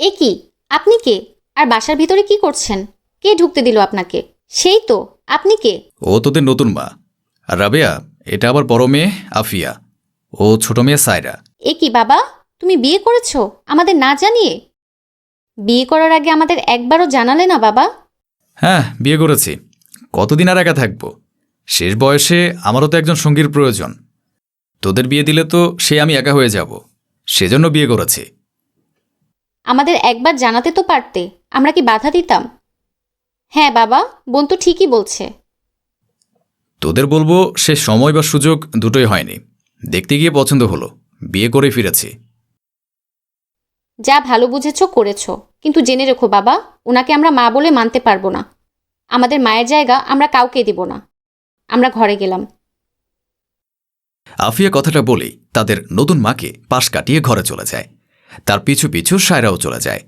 এ কি? আপনি কে? আর বাসার ভিতরে কি করছেন? কে ঢুকতে দিল আপনাকে? সেই তো। আপনি কে? ও তোদের নতুন মা। আর রাবেয়া এটা আবার বড় মেয়ে আফিয়া। ও ছোট মেয়ে সায়রা। এ কি বাবা? তুমি বিয়ে করেছ? আমাদের না জানিয়ে? বিয়ে করার আগে আমাদের একবারও জানালে না বাবা? হ্যাঁ বিয়ে করেছি। কতদিন আর একা থাকব? শেষ বয়সে আমারও তো একজন সঙ্গীর প্রয়োজন। তোদের বিয়ে দিলে তো সে আমি একা হয়ে যাব। সেজন্য বিয়ে করেছি। আমাদের একবার জানাতে তো পারতে আমরা কি বাধা দিতাম? হ্যাঁ বাবা বোন তো ঠিকই বলছে। তোদের বলব সে সময় বা সুযোগ দুটোই হয়নি। দেখতে গিয়ে পছন্দ হলো বিয়ে করে ফিরেছি। যা ভালো বুঝেছ করেছ কিন্তু জেনে রেখো বাবা ওনাকে আমরা মা বলে মানতে পারব না। আমাদের মায়ের জায়গা আমরা কাউকে দিব না। আমরা ঘরে গেলাম। আফিয়া কথাটা বলেই তাদের নতুন মাকে পাশ কাটিয়ে ঘরে চলে যায়। তার পিছু পিছু সায়রাও চলে যায়।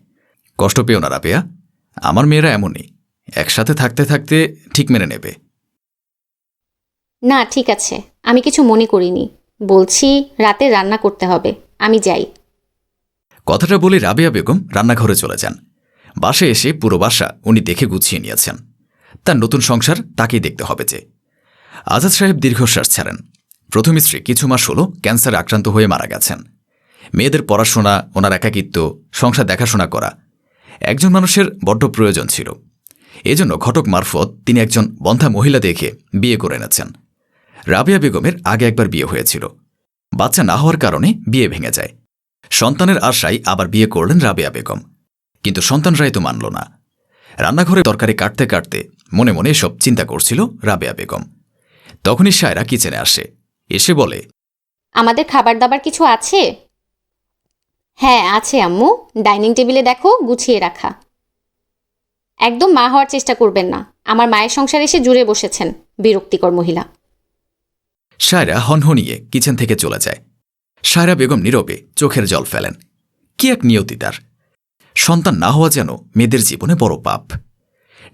কষ্ট পেও না রাবেয়া আমার মেয়েরা এমনই একসাথে থাকতে থাকতে ঠিক মেনে নেবে। না ঠিক আছে আমি কিছু মনে করিনি। বলছি রাতে রান্না করতে হবে আমি যাই। কথাটা বলে রাবেয়া বেগম রান্নাঘরে চলে যান। বাসে এসে পুরো বাসা উনি দেখে গুছিয়ে নিয়েছেন। তার নতুন সংসার তাকেই দেখতে হবে যে। আজাদ সাহেব দীর্ঘশ্বাস ছাড়েন। প্রথম স্ত্রী কিছু মাস হলো ক্যান্সারে আক্রান্ত হয়ে মারা গেছেন। মেয়েদের পড়াশোনা, ওনার একাকিত্ব, সংসার দেখাশোনা করা। একজন মানুষের বড্ড প্রয়োজন ছিল। এজন্য ঘটক মারফত তিনি একজন বন্ধা মহিলা দেখে বিয়ে করে এনেছেন। রাবিয়া বেগমের আগে একবার বিয়ে হয়েছিল। বাচ্চা না হওয়ার কারণে বিয়ে ভেঙে যায়। সন্তানের আশায় আবার বিয়ে করলেন রাবেয়া বেগম। কিন্তু সন্তানরাই তো মানল না। রান্নাঘরে তরকারি কাটতে কাটতে মনে মনে সব চিন্তা করছিল রাবেয়া বেগম। তখনই সায়রা কিচেনে আসে। এসে বলে, আমাদের খাবার দাবার কিছু আছে? হ্যাঁ আছে আম্মু। ডাইনিং টেবিলে দেখো গুছিয়ে রাখা। একদম মা হওয়ার চেষ্টা করবেন না। আমার মায়ের সংসার এসে জুড়ে বসেছেন বিরক্তিকর মহিলা। সায়রা হনহনিয়ে কিচেন থেকে চলে যায়। সায়রা বেগম নীরবে চোখের জল ফেলেন। কি এক নিয়তি তার। সন্তান না হওয়া যেন মেয়েদের জীবনে বড় পাপ।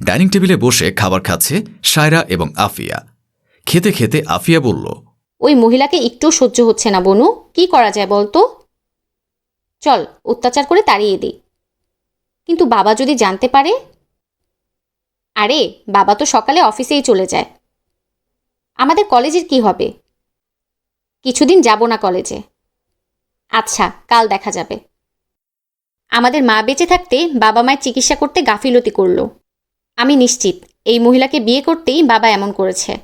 ডাইনিং টেবিলে বসে খাবার খাচ্ছে সায়রা এবং আফিয়া। খেতে খেতে আফিয়া বলল ওই মহিলাকে একটু সহ্য হচ্ছে না বনু। কি করা যায় বলতো? চল, অত্যাচার করে তাড়িয়ে দিই। কিন্তু বাবা যদি জানতে পারে? আরে, বাবা তো সকালে অফিসেই চলে যায়। আমাদের কলেজের কি হবে? কিছুদিন যাব না কলেজে। আচ্ছা কাল দেখা যাবে। আমাদের মা বেঁচে থাকতে বাবা মায়ের চিকিৎসা করতে গাফিলতি করল। আমি নিশ্চিত, এই মহিলাকে বিয়ে করতেই বাবা এমন করেছে।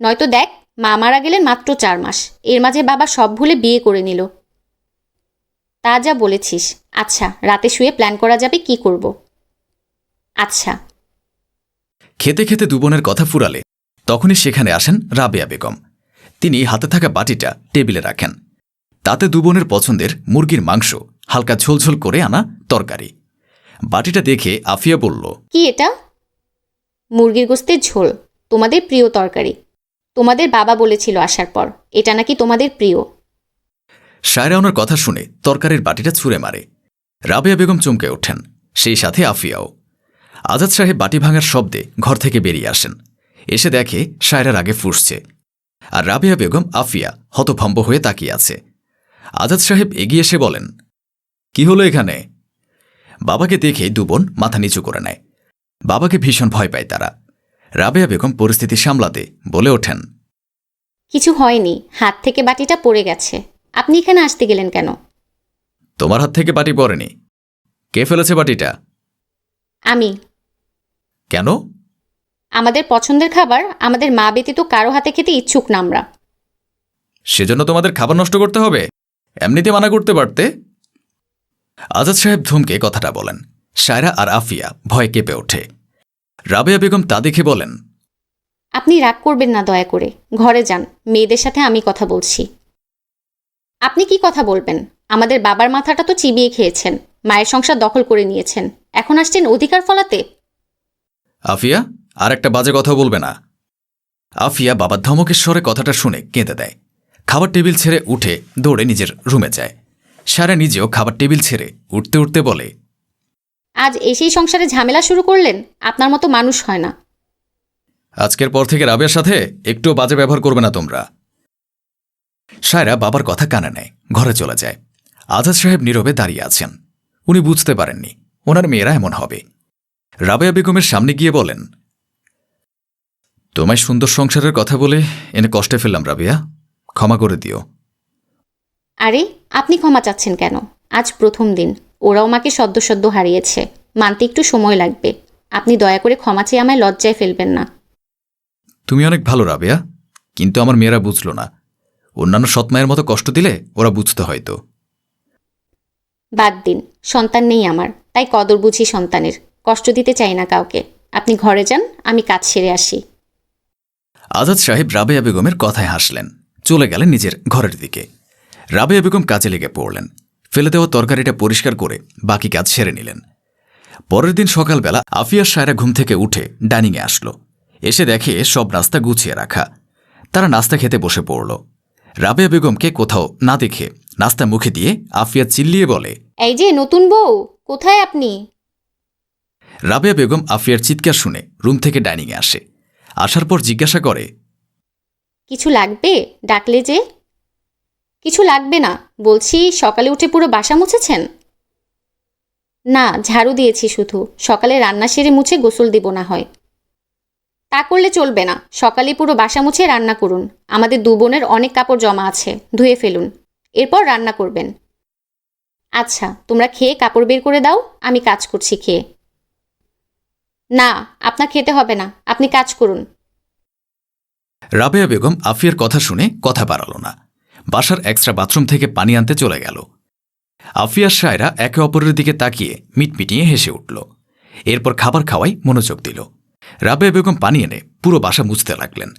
নয়তো দেখ, মা মারা গেলেন মাত্র চার মাস। এর মাঝে বাবা সব ভুলে বিয়ে করে নিল। তা যা বলেছিস। আচ্ছা রাতে শুয়ে প্ল্যান করা যাবে কি করব? আচ্ছা। খেতে খেতে দুবনের কথা ফুরালে। তখনই সেখানে আসেন রাবেয়া বেগম। তিনি হাতে থাকা বাটিটা টেবিলে রাখেন। তাতে দুবনের পছন্দের মুরগির মাংস হালকা ঝোলঝোল করে আনা তরকারি। বাটিটা দেখে আফিয়া বলল কি এটা? মুরগির গোস্তের ঝোল তোমাদের প্রিয় তরকারি। তোমাদের বাবা বলেছিল আসার পর। এটা নাকি তোমাদের প্রিয়। সায়রা ওনার কথা শুনে তরকারির বাটিটা ছুঁড়ে মারে। রাবেয়া বেগম চমকে ওঠেন। সেই সাথে আফিয়াও। আজাদ সাহেব বাটি ভাঙার শব্দে ঘর থেকে বেরিয়ে আসেন। এসে দেখে সায়রার আগে ফুসছে। আর রাবেয়া বেগম, আফিয়া হতভম্ব হয়ে তাকিয়ে আছে। আজাদ সাহেব এগিয়ে এসে বলেন, কি হলো এখানে? বাবাকে দেখে দুবোন মাথা নিচু করে নেয়। বাবাকে ভীষণ ভয় পায় তারা। রাবেয়া বেগম পরিস্থিতি সামলাতে বলে ওঠেন, কিছু হয়নি। হাত থেকে বাটিটা পড়ে গেছে। আপনি এখানে আসতে গেলেন কেন? তোমার হাত থেকে বাটি পড়েনি। কে ফেলেছে বাটিটা? আমি। কেন? আমাদের পছন্দের খাবার আমাদের মা ব্যতীত কারও হাতে খেতে ইচ্ছুক না আমরা। সেজন্য তোমাদের খাবার নষ্ট করতে হবে? এমনিতে মানা করতে পারতে? আজাদ সাহেব ধুমকে কথাটা বলেন। সায়রা আর আফিয়া ভয় কেঁপে ওঠে। রাবেয়া বেগম তা দেখে বলেন আপনি রাগ করবেন না দয়া করে। ঘরে যান। মেয়েদের সাথে আমি কথা বলছি। আপনি কি কথা বলবেন? আমাদের বাবার মাথাটা তো চিবিয়ে খেয়েছেন। মায়ের সংসার দখল করে নিয়েছেন। এখন আসছেন অধিকার ফলাতে। আফিয়া আর একটা বাজে কথা বলবে না। আফিয়া বাবার ধমকের স্বরে কথাটা শুনে কেঁদে দেয়। খাবার টেবিল ছেড়ে উঠে দৌড়ে নিজের রুমে যায়। সারা নিজেও খাবার টেবিল ছেড়ে উঠতে উঠতে বলে আজ এসেই সংসারে ঝামেলা শুরু করলেন? আপনার মতো মানুষ হয় না। আজকের পর থেকে রাবের সাথে একটুও বাজে ব্যবহার করবে না তোমরা। সায়রা বাবার কথা কানে নেয় ঘরে চলে যায়। আজাদ সাহেব নীরবে দাঁড়িয়ে আছেন। উনি বুঝতে পারেননি ওনার মেয়েরা এমন হবে। রাবেয়া বেগমের সামনে গিয়ে বলেন তোমায় সুন্দর সংসারের কথা বলে এনে কষ্টে ফেললাম রাবেয়া। ক্ষমা করে দিও। আরে আপনি ক্ষমা চাচ্ছেন কেন? আজ প্রথম দিন ওরাও মাকে সদ্য সদ্য হারিয়েছে। মানতে একটু সময় লাগবে। আপনি দয়া করে ক্ষমা চেয়ে আমায় লজ্জায় ফেলবেন না। তুমি অনেক ভালো রাবেয়া। কিন্তু আমার মেয়েরা বুঝল না। অন্যান্য সৎমায়ের মতো কষ্ট দিলে ওরা বুঝতে হয়তো। বাদ দিন সন্তান নেই আমার তাই কদর বুঝি সন্তানের কষ্ট দিতে চাই না কাউকে। আপনি ঘরে যান আমি কাজ সেরে আসি। আজাদ সাহেব রাবেয়া বেগমের কথায় হাসলেন চলে গেলেন নিজের ঘরের দিকে। রাবেয়া বেগম কাজে লেগে পড়লেন ফেলে দেওয়া তরকারিটা পরিষ্কার করে বাকি কাজ সেরে নিলেন। পরের দিন সকালবেলা আফিয়া সায়রা ঘুম থেকে উঠে ডাইনিংয়ে আসলো। এসে দেখে সব নাস্তা গুছিয়ে রাখা। তারা নাস্তা খেতে বসে পড়ল। রাবেয়া বেগমকে কোথাও না দেখে নাস্তা মুখে দিয়ে আফিয়া চিল্লিয়ে বলে এই যে নতুন বউ কোথায় আপনি? রাবেয়া বেগম আফিয়ার চিৎকার শুনে রুম থেকে ডাইনিংয়ে আসে। আসার পর জিজ্ঞাসা করে কিছু লাগবে? ডাকলে যে? কিছু লাগবে না। বলছি সকালে উঠে পুরো বাসা মুছেছেন? না ঝাড়ু দিয়েছি শুধু। সকালে রান্না সেরে মুছে গোসল দিব না হয়। তা করলে চলবে না। সকালে পুরো বাসা মুছে রান্না করুন। আমাদের দু বোনের অনেক কাপড় জমা আছে, ধুয়ে ফেলুন। এরপর রান্না করবেন। আচ্ছা তোমরা খেয়ে কাপড় বের করে দাও, আমি কাজ করছি খেয়ে। না, আপনার খেতে হবে না, আপনি কাজ করুন। রাবেয়া বেগম আফিয়ার কথা শুনে কথা বাড়াল না। বাসার এক্সট্রা বাথরুম থেকে পানি আনতে চলে গেল। আফিয়ার সায়রা একে অপরের দিকে তাকিয়ে মিটমিটিয়ে হেসে উঠল। এরপর খাবার খাওয়াই মনোযোগ দিল। রাবেয়া বেগম পানি এনে পুরো বাসা মুছতে লাগলেন।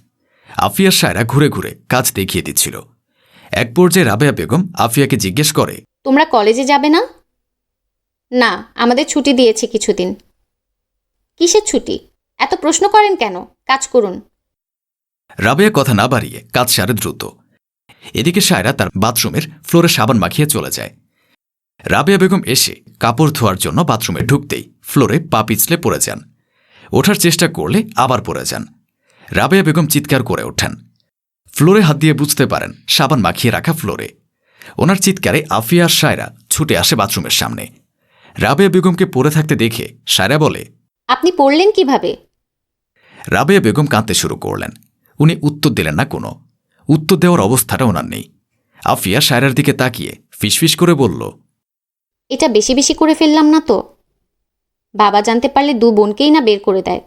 আফিয়ার সায়রা ঘুরে ঘুরে কাজ দেখিয়ে দিচ্ছিল। এক পর্যায়ে রাবেয়া বেগম আফিয়াকে জিজ্ঞেস করে তোমরা কলেজে যাবে না? না আমাদের ছুটি দিয়েছে কিছুদিন। কিসের ছুটি? এত প্রশ্ন করেন কেন? কাজ করুন। রাবেয়া কথা না বাড়িয়ে কাজ সারে দ্রুত। এদিকে সায়রা তার বাথরুমের ফ্লোরে সাবান মাখিয়ে চলে যায়। রাবেয়া বেগম এসে কাপড় ধোয়ার জন্য বাথরুমে ঢুকতেই ফ্লোরে পা পিছলে পড়ে যান। ওঠার চেষ্টা করলে আবার পড়ে যান। রাবেয়া বেগম চিৎকার করে ওঠেন। ফ্লোরে হাত দিয়ে বুঝতে পারেন সাবান মাখিয়ে রাখা ফ্লোরে। ওনার চিৎকারে আফিয়া আর সায়রা ছুটে আসে বাথরুমের সামনে। রাবেয়া বেগমকে পড়ে থাকতে দেখে সায়রা বলে আপনি পড়লেন কীভাবে? রাবেয়া বেগম কাঁদতে শুরু করলেন। উনি উত্তর দিলেন না কোনো। উত্তর দেওয়ার অবস্থাটা ওনার নেই। আফিয়া সায়রার দিকে তাকিয়ে ফিসফিস করে বলল এটা বেশি বেশি করে ফেললাম না তো? বাবা জানতে পারলে দু বোনকেই না বের করে দেয়।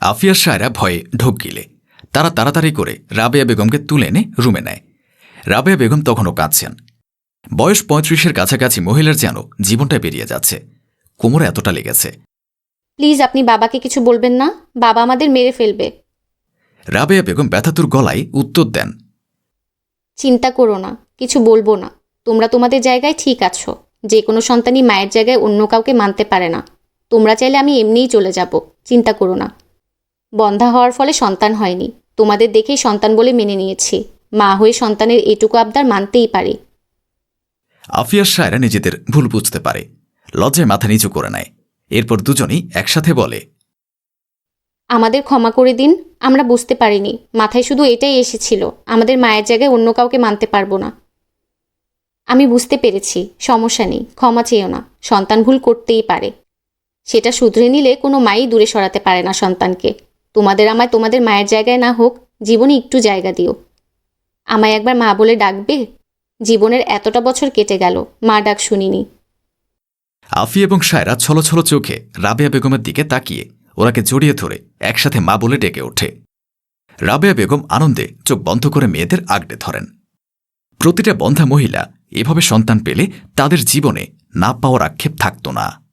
আফিয়ার সায়রা ভয়ে ঢোক গিলে। তারা তাড়াতাড়ি করে রাবেয়া বেগমকে তুলে এনে রুমে নেয়। রাবেয়া বেগম তখনও কাঁদছেন। বয়স পঁয়ত্রিশের কাছাকাছি মহিলার যেন জীবনটা বেরিয়ে যাচ্ছে। কোমরে এতটা লেগেছে। প্লিজ আপনি বাবাকে কিছু বলবেন না? বাবা আমাদের মেরে ফেলবে। রাবেয়া বেগম ব্যথাতুর গলায় উত্তর দেন। চিন্তা করো না কিছু বলব না। তোমরা তোমাদের জায়গায় ঠিক আছো। যে কোনো সন্তানই মায়ের জায়গায় অন্য কাউকে মানতে পারে না। তোমরা চাইলে আমি এমনিই চলে যাব চিন্তা করো না। বন্ধা হওয়ার ফলে সন্তান হয়নি। তোমাদের দেখেই সন্তান বলে মেনে নিয়েছি। মা হয়ে সন্তানের এটুকু আবদার মানতেই পারি। আফিয়ার সায়রা নিজেদের ভুল বুঝতে পারে। লজ্জায় মাথা নিচু করে নেয়। এরপর দুজনেই একসাথে বলে আমাদের ক্ষমা করে দিন আমরা বুঝতে পারিনি। মাথায় শুধু এটাই এসেছিল আমাদের মায়ের জায়গায় অন্য কাউকে মানতে পারব না। আমি বুঝতে পেরেছি, সমস্যা নেই, ক্ষমা চেয়েও না, সন্তান ভুল করতেই পারে। সেটা শুধরে নিলে কোনো মাই দূরে সরাতে পারে না সন্তানকে। তোমাদের আমায় তোমাদের মায়ের জায়গায় না হোক, জীবনে একটু জায়গা দিও। আমায় একবার মা বলে ডাকবে? জীবনের এতটা বছর কেটে গেল, মা ডাক শুনিনি। আফি এবং সায়রা ছলছল চোখে রাবেয়া বেগমের দিকে তাকিয়ে ওনাকে জড়িয়ে ধরে একসাথে মা বলে ডেকে ওঠে। রাবেয়া বেগম আনন্দে চোখ বন্ধ করে মেয়েদের আগড়ে ধরেন। প্রতিটা বন্ধা মহিলা এভাবে সন্তান পেলে তাদের জীবনে না পাওয়ার আক্ষেপ থাকত না।